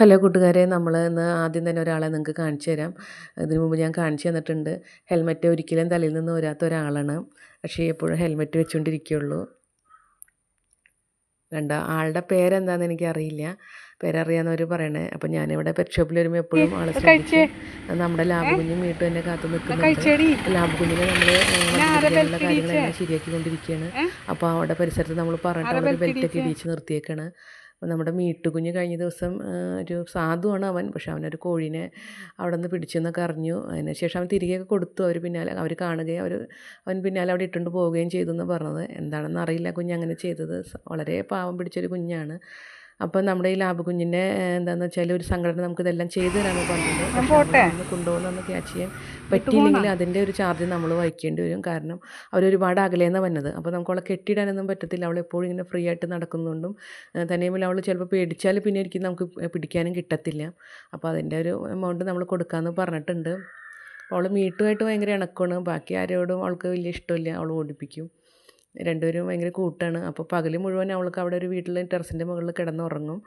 Hello കൂട്ടുകാരെ നമ്മൾ ഇന്ന് ആദ്യം തന്നെ ഒരാളെ നിങ്ങൾക്ക് കാണിച്ചു തരാം. ഇതിനു മുമ്പ് ഞാൻ കാണിച്ചു തന്നിട്ടുണ്ട്. ഹെൽമെറ്റ് ഒരിക്കലും തലയിൽ നിന്ന് വരാത്ത ഒരാളാണ്. പക്ഷേ എപ്പോഴും ഹെൽമെറ്റ് വെച്ചുകൊണ്ടിരിക്കുകയുള്ളൂ കണ്ട? ആളുടെ പേരെന്താണെന്ന് എനിക്കറിയില്ല. പേരറിയാന്നവർ പറയണേ. അപ്പം ഞാനിവിടെ പെറ്റ് ഷോപ്പിൽ വരുമ്പോൾ എപ്പോഴും ആളെ നമ്മുടെ ലാബ് കുഞ്ഞും വീട്ടും തന്നെ കാത്തു നിൽക്കുന്നുണ്ട്. ലാബ് കുഞ്ഞിനെ നമ്മൾ കാര്യങ്ങളെല്ലാം ശരിയാക്കിക്കൊണ്ടിരിക്കുകയാണ് അപ്പോൾ അവിടെ പരിസരത്ത് നമ്മൾ പറഞ്ഞിട്ട് അവിടെ ബെൽറ്റൊക്കെ ഇടിച്ച് നിർത്തിയേക്കാണ്. അപ്പോൾ നമ്മുടെ മീട്ടുകുഞ്ഞ് കഴിഞ്ഞ ദിവസം ഒരു സാധുവാണ് അവൻ. പക്ഷെ അവനൊരു കോഴീനെ അവിടെ നിന്ന് പിടിച്ചെന്നൊക്കെ അറിഞ്ഞു. അതിനുശേഷം അവൻ തിരികെയൊക്കെ കൊടുത്തു അവർ പിന്നാലെ അവർ കാണുകയും അവർ അവൻ പിന്നാലെ അവിടെ ഇട്ടുകൊണ്ട് പോവുകയും ചെയ്തു എന്ന് പറഞ്ഞത്. എന്താണെന്ന് അറിയില്ല കുഞ്ഞ് അങ്ങനെ ചെയ്തത്. വളരെ പാവം പിടിച്ചൊരു കുഞ്ഞാണ്. അപ്പോൾ നമ്മുടെ ഈ ലാബുകുഞ്ഞിന്റെ എന്താണെന്ന് വെച്ചാൽ ഒരു സംഘടന നമുക്ക് ഇതെല്ലാം ചെയ്തു തരാമെന്ന് പറഞ്ഞിട്ടുണ്ട്. കൊണ്ടുപോകുന്ന ക്യാച്ച് ചെയ്യാൻ പറ്റിയില്ലെങ്കിൽ അതിന്റെ ഒരു ചാർജ് നമ്മൾ വഹിക്കേണ്ടി വരും. കാരണം അവർ ഒരുപാട് അകലേന്ന് വന്നത്. അപ്പോൾ നമുക്ക് അവളെ കെട്ടിയിടാനൊന്നും പറ്റത്തില്ല. അവൾ എപ്പോഴും ഇങ്ങനെ ഫ്രീ ആയിട്ട് നടക്കുന്നതുകൊണ്ടും തന്നെയുമല്ല അവൾ ചിലപ്പോൾ പേടിച്ചാൽ പിന്നെ ഒരിക്കലും നമുക്ക് പിടിക്കാനും കിട്ടത്തില്ല. അപ്പോൾ അതിന്റെ ഒരു എമൗണ്ട് നമ്മൾ കൊടുക്കാമെന്ന് പറഞ്ഞിട്ടുണ്ട്. അവൾ മീട്ടുമായിട്ട് ഭയങ്കര ഇണക്കമാണ്. ബാക്കി ആരോടും അവൾക്ക് വലിയ ഇഷ്ടമില്ല. അവൾ ഓടിപ്പിക്കും. രണ്ടുപേരും ഭയങ്കര കൂട്ടാണ്. അപ്പോൾ പകൽ മുഴുവൻ അവൾക്ക് അവിടെ ഒരു വീട്ടിൽ ടെറസിന്റെ മുകളിൽ കിടന്നുറങ്ങും.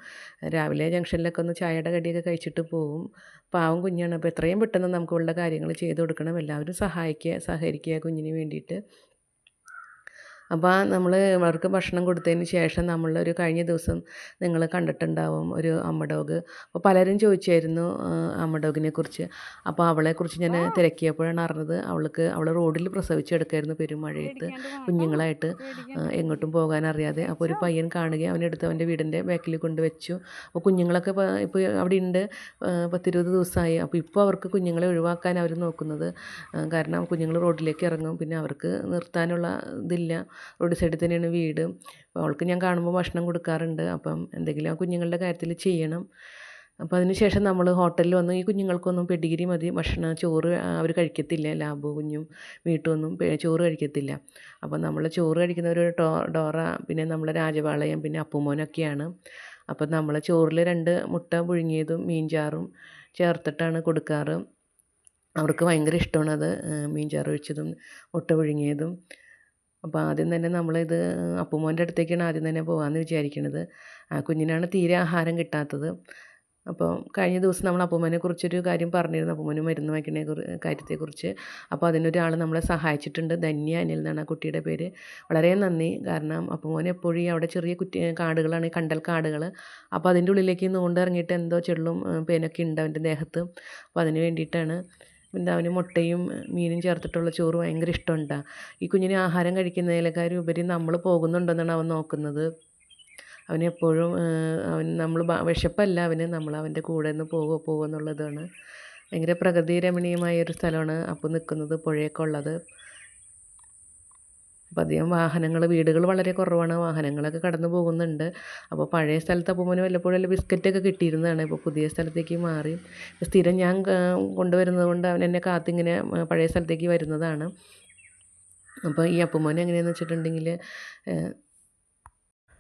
രാവിലെ ജംഗ്ഷനിലൊക്കെ ഒന്ന് ചായയുടെ കടിയൊക്കെ കഴിച്ചിട്ട് പോകും പാവം കുഞ്ഞാണ്. അപ്പോൾ എത്രയും പെട്ടെന്ന് നമുക്ക് ഉള്ള കാര്യങ്ങൾ ചെയ്ത് കൊടുക്കണം. എല്ലാവരും സഹായിക്കുക സഹകരിക്കുക കുഞ്ഞിന് വേണ്ടിയിട്ട്. അപ്പോൾ നമ്മൾ അവർക്ക് ഭക്ഷണം കൊടുത്തതിന് ശേഷം നമ്മളൊരു കഴിഞ്ഞ ദിവസം നിങ്ങൾ കണ്ടിട്ടുണ്ടാവും ഒരു അമ്മ ഡോഗ്. അപ്പോൾ പലരും ചോദിച്ചായിരുന്നു അമ്മ ഡോഗിനെ കുറിച്ച്. അപ്പോൾ അവളെക്കുറിച്ച് ഞാൻ തിരക്കിയപ്പോഴാണ് അറിഞ്ഞത്. അവൾക്ക് അവൾ റോഡിൽ പ്രസവിച്ചെടുക്കായിരുന്നു പെരുമഴയത്ത്. കുഞ്ഞുങ്ങളായിട്ട് എങ്ങോട്ടും പോകാനറിയാതെ. അപ്പോൾ ഒരു പയ്യൻ കാണുകയും അവനെടുത്ത് അവന്റെ വീടിന്റെ ബാക്കിൽ കൊണ്ടുവച്ചു. അപ്പോൾ കുഞ്ഞുങ്ങളൊക്കെ ഇപ്പോൾ അവിടെ ഉണ്ട് പത്തിരുപത് ദിവസമായി അപ്പോൾ ഇപ്പോൾ അവർക്ക് കുഞ്ഞുങ്ങളെ ഒഴിവാക്കാൻ അവർ നോക്കുന്നത്. കാരണം കുഞ്ഞുങ്ങൾ റോഡിലേക്ക് ഇറങ്ങും. പിന്നെ അവർക്ക് നിർത്താനുള്ള ഇതില്ല. റോഡ് സൈഡിൽ തന്നെയാണ് വീട്. അപ്പോൾ അവൾക്ക് ഞാൻ കാണുമ്പോൾ ഭക്ഷണം കൊടുക്കാറുണ്ട്. അപ്പം എന്തെങ്കിലും ആ കുഞ്ഞുങ്ങളുടെ കാര്യത്തിൽ ചെയ്യണം. അപ്പോൾ അതിന് ശേഷം നമ്മൾ ഹോട്ടലിൽ വന്ന് ഈ കുഞ്ഞുങ്ങൾക്കൊന്നും പെഡിഗിരി മതി. ഭക്ഷണം ചോറ് അവർ കഴിക്കത്തില്ല. ലാബു കുഞ്ഞും വീട്ടൊന്നും ചോറ് കഴിക്കത്തില്ല. അപ്പോൾ നമ്മൾ ചോറ് കഴിക്കുന്ന ഒരു ടോ ഡോറ പിന്നെ നമ്മൾ രാജപാളയം പിന്നെ അപ്പുമോനൊക്കെയാണ്. അപ്പോൾ നമ്മൾ ചോറിൽ രണ്ട് മുട്ട പുഴുങ്ങിയതും മീൻചാറും ചേർത്തിട്ടാണ് കൊടുക്കാറ്. അവർക്ക് ഭയങ്കര ഇഷ്ടമാണത്. മീൻചാറ് ഒഴിച്ചതും മുട്ട പുഴുങ്ങിയതും. അപ്പോൾ ആദ്യം തന്നെ നമ്മളിത് അപ്പുമോന്റെ അടുത്തേക്കാണ് ആദ്യം തന്നെ പോകാമെന്ന് വിചാരിക്കുന്നത് ആ കുഞ്ഞിനാണ് തീരെ ആഹാരം കിട്ടാത്തത്. അപ്പോൾ കഴിഞ്ഞ ദിവസം നമ്മൾ അപ്പുമ്മനെ കുറിച്ചൊരു കാര്യം പറഞ്ഞിരുന്നു. അപ്പുമ്മന് മരുന്ന് വയ്ക്കുന്ന കാര്യത്തെക്കുറിച്ച്. അപ്പോൾ അതിനൊരാൾ നമ്മളെ സഹായിച്ചിട്ടുണ്ട്. ധന്യ അനിൽ എന്നാണ് ആ കുട്ടിയുടെ പേര്. വളരെ നന്ദി. കാരണം അപ്പുമോൻ എപ്പോഴും അവിടെ ചെറിയ കുറ്റി കാടുകളാണ് കണ്ടൽ കാടുകൾ അപ്പോൾ അതിന്റെ ഉള്ളിലേക്ക് നോണ്ടിറങ്ങിയിട്ട് എന്തോ ചെള്ളും പേനൊക്കെ ഉണ്ട് അവന്റെ ദേഹത്ത്. അപ്പോൾ അതിന് വേണ്ടിയിട്ടാണ് പിന്നെ അവന് മുട്ടയും മീനും ചേർത്തിട്ടുള്ള ചോറ് ഭയങ്കര ഇഷ്ടമുണ്ടാണ് ഈ കുഞ്ഞിന് ആഹാരം കഴിക്കുന്നതിലേക്കാരും ഉപരി നമ്മൾ പോകുന്നുണ്ടെന്നാണ് അവൻ നോക്കുന്നത്. അവനെപ്പോഴും അവൻ നമ്മൾ വിശപ്പല്ല അവന് നമ്മൾ അവന്റെ കൂടെ നിന്ന് പോകുമോ പോകുമോ എന്നുള്ളതാണ്. ഭയങ്കര പ്രകൃതി രമണീയമായ ഒരു സ്ഥലമാണ് അപ്പോൾ നിൽക്കുന്നത് പുഴയൊക്കെ ഉള്ളത്. അപ്പോൾ അധികം വാഹനങ്ങൾ വീടുകൾ വളരെ കുറവാണ്. വാഹനങ്ങളൊക്കെ കടന്നു പോകുന്നുണ്ട്. അപ്പോൾ പഴയ സ്ഥലത്ത് അപ്പോൾ വല്ലപ്പോഴും വല്ല ബിസ്ക്കറ്റൊക്കെ കിട്ടിയിരുന്നതാണ്. ഇപ്പോൾ പുതിയ സ്ഥലത്തേക്ക് മാറി. സ്ഥിരം ഞാൻ കൊണ്ടുവരുന്നത് കൊണ്ട് അവൻ എന്നെ കാത്തിങ്ങനെ പഴയ സ്ഥലത്തേക്ക് വരുന്നതാണ്. അപ്പോൾ ഈ അപ്പുമോനെ എങ്ങനെയാണെന്ന് വെച്ചിട്ടുണ്ടെങ്കിൽ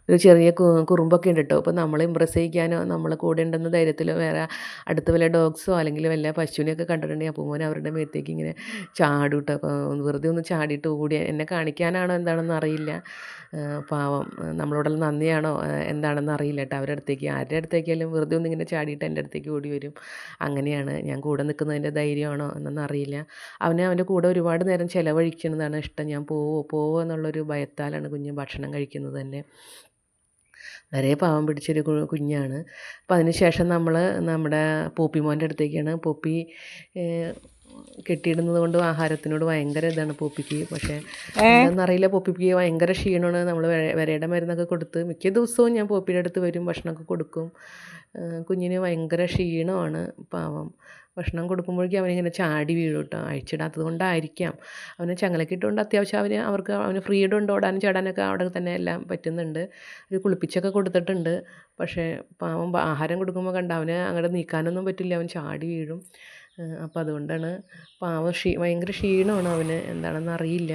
ഒരു ചെറിയ കുറുമ്പൊക്കെ ഉണ്ട് കേട്ടോ അപ്പോൾ നമ്മളെ ഇമ്പ്രസ് ചെയ്യിക്കാനോ നമ്മളെ കൂടെ ഉണ്ടെന്ന ധൈര്യത്തിൽ വേറെ അടുത്ത വല്ല ഡോഗ്സോ അല്ലെങ്കിൽ വല്ല പശുവിനെയൊക്കെ കണ്ടിട്ടുണ്ടെങ്കിൽ അപ്പോൾ മോൻ അവരുടെ മേത്തേക്ക് ഇങ്ങനെ ചാടും കേട്ടോ അപ്പോൾ വെറുതെ ഒന്ന് ചാടിയിട്ട് ഓടി എന്നെ കാണിക്കാനാണോ എന്താണെന്ന് അറിയില്ല. പാവം. നമ്മളോടുള്ള നന്ദിയാണോ എന്താണെന്ന് അറിയില്ല കേട്ടോ അവരുടെ അടുത്തേക്ക്. ആരുടെ അടുത്തേക്കായാലും വെറുതെ ഒന്ന് ഇങ്ങനെ ചാടിയിട്ട് എന്റെ അടുത്തേക്ക് ഓടി വരും. അങ്ങനെയാണ്. ഞാൻ കൂടെ നിൽക്കുന്നതിന്റെ ധൈര്യമാണോ എന്നൊന്നും അറിയില്ല. അവനെ അവന്റെ കൂടെ ഒരുപാട് നേരം ചിലവഴിക്കുന്നതാണ് ഇഷ്ടം. ഞാൻ പോവോ പോവോ എന്നുള്ളൊരു ഭയത്താലാണ് കുഞ്ഞ് ഭക്ഷണം കഴിക്കുന്നത് തന്നെ. വളരെ പാവം പിടിച്ചൊരു കുഞ്ഞാണ്. അപ്പോൾ അതിന് ശേഷം നമ്മൾ നമ്മുടെ പോപ്പി മോന്റെ അടുത്തേക്കാണ്. പോപ്പി കെട്ടിയിടുന്നത് കൊണ്ട് ആഹാരത്തിനോട് ഭയങ്കര ഇതാണ് പോപ്പിക്ക്. പക്ഷേ എന്നറിയില്ല പോപ്പിക്ക് ഭയങ്കര ക്ഷീണമാണ്. നമ്മൾ വരയുടെ മരുന്നൊക്കെ കൊടുത്ത് മിക്ക ദിവസവും ഞാൻ പോപ്പിയുടെ അടുത്ത് വരും ഭക്ഷണമൊക്കെ കൊടുക്കും. കുഞ്ഞിന് ഭയങ്കര ക്ഷീണമാണ് പാവം. ഭക്ഷണം കൊടുക്കുമ്പോഴേക്കും അവനിങ്ങനെ ചാടി വീഴും കേട്ടോ. അഴിച്ചിടാത്തത് കൊണ്ടായിരിക്കാം. അവന് ചങ്ങലക്കിട്ടുകൊണ്ട് അത്യാവശ്യം അവന് അവർക്ക് അവന് ഫ്രീഡം ഉണ്ട് ഓടാനും ചാടാനൊക്കെ അവിടെ തന്നെ എല്ലാം പറ്റുന്നുണ്ട്. ഒരു കുളിപ്പിച്ചൊക്കെ കൊടുത്തിട്ടുണ്ട്. പക്ഷേ പാവം ആഹാരം കൊടുക്കുമ്പോൾ കണ്ട അവന് അങ്ങോട്ട് നീക്കാനൊന്നും പറ്റില്ല. അവൻ ചാടി വീഴും. അപ്പോൾ അതുകൊണ്ടാണ് പാവം ക്ഷീ ഭയങ്കര ക്ഷീണമാണ് അവന്. എന്താണെന്ന് അറിയില്ല.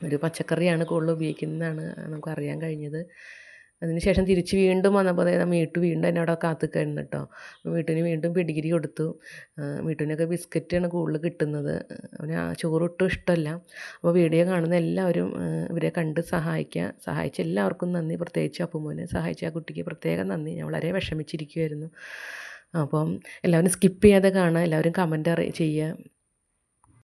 ഒരു പച്ചക്കറിയാണ് കൂടുതൽ ഉപയോഗിക്കുന്നതാണ് നമുക്കറിയാൻ കഴിഞ്ഞത്. അതിന് ശേഷം തിരിച്ച് വീണ്ടും വന്നപ്പോൾ അതായത് മീട്ടു വീണ്ടും എന്നെ അവിടെ കാത്തുക്കായിരുന്നു കേട്ടോ മീട്ടുവിന് വീണ്ടും പിടിഗിരി കൊടുത്തു. മീട്ടുവിനൊക്കെ ബിസ്ക്കറ്റാണ് കൂടുതൽ കിട്ടുന്നത്. അവന് ആ ചോറൊട്ടും ഇഷ്ടമല്ല. അപ്പോൾ വീഡിയോ കാണുന്ന എല്ലാവരും ഇവരെ കണ്ട് സഹായിക്കുക സഹായിച്ച എല്ലാവർക്കും നന്ദി. പ്രത്യേകിച്ച് അപ്പുമോനെ സഹായിച്ച ആ കുട്ടിക്ക് പ്രത്യേകം നന്ദി. ഞാൻ വളരെ വിഷമിച്ചിരിക്കുമായിരുന്നു അപ്പം എല്ലാവരും സ്കിപ്പ് ചെയ്യാതെ കാണുക. എല്ലാവരും കമന്റ് അറി ചെയ്യുക.